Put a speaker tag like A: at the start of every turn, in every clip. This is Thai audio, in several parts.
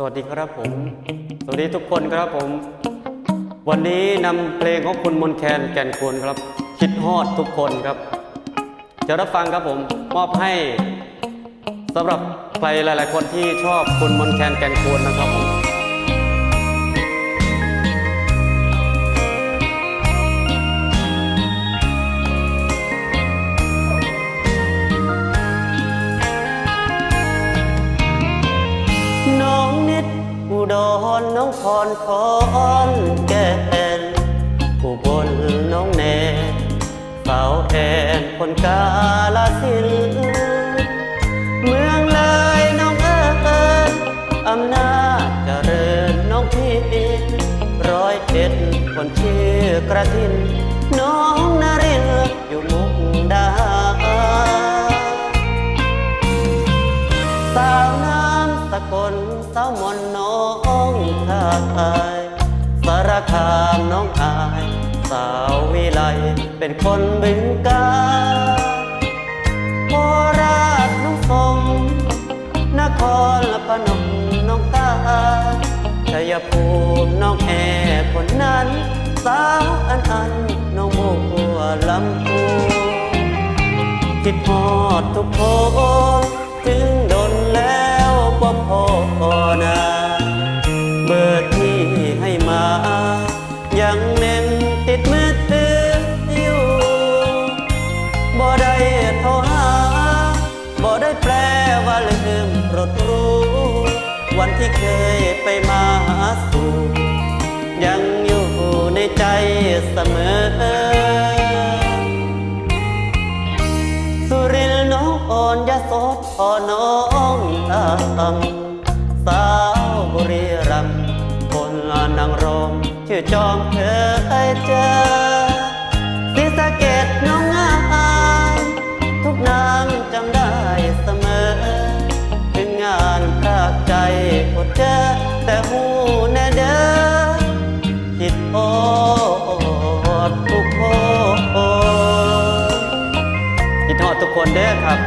A: สวัสดีครับผม สวัสดีทุกคนครับผม วันนี้นำเพลงของคุณมนแคนแก่นควรครับ คิดฮอดทุกคนครับ จะรับฟังครับผมมอบให้สำหรับใครหลาย ๆ คนที่ชอบคุณมนแคนแก่นควรนะครับผม ดรน้องพรคอนแก่นอุบลน้องแนสาวแอนคนกาลสินเมืองเลยน้องเอ๋ยอำนาจเจริญน้องพี่ร้อยเอ็ดคนชื่อกระทิน สาวมนน้องทายสารคามน้องอาย สาววิไลเป็นคนบึงกาฬโคราชน้องสมนครพนมน้องตาชัยภูมิน้องแอคนนั้น สาวอันอันน้องบัวลำพูคิดฮอดทุกคนถึงโดนแล้วบ่พอ นาเบอร์ที่ให้มา ยังเน้นติดมือถืออยู่บ่ได้โทรหาบ่ได้แปลว่าลืมรถรู้ วันที่เคยไปมาหาสู่ยังอยู่ในใจเสมอสุรินทร์น้องอ่อนยาโสธพอน้องตามสาว บุรีรัมย์คนนางรมชื่อจอมเคยเจอศรีสะเกดน้องงามทุกนามจำได้เสมอถึงงานพรากใจอดเจอแต่หูแน่เด้อคิดโอดทุกคนคิดฮอดทุกคนเด้อครับ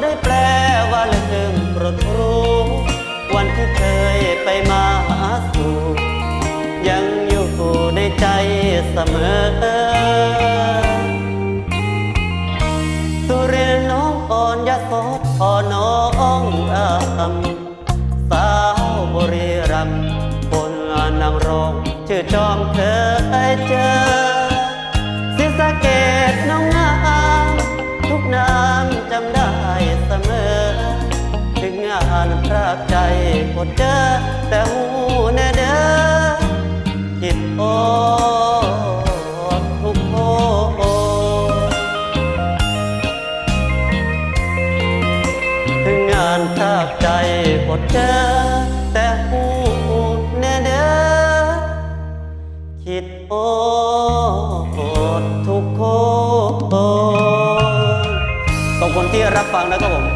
A: ได้แปลว่าลืมรถรู้วันที่เคยไปมาสู่ยังอยู่ในใจเสมอ สุรินน้องอ่อนยาโสธพอน้องอำสาวบุรีรัมย์คนนางรองชื่อจอมเคยเจอศรีสะเกดน้องานพรากใจอดเจอแต่หูแน่เด้อคิดโอดทุกคนถึงงานทาบใจอดเจอแต่หูแน่เด้อคิดโอดทุกคนต้องคนที่รับฟังนะครับผม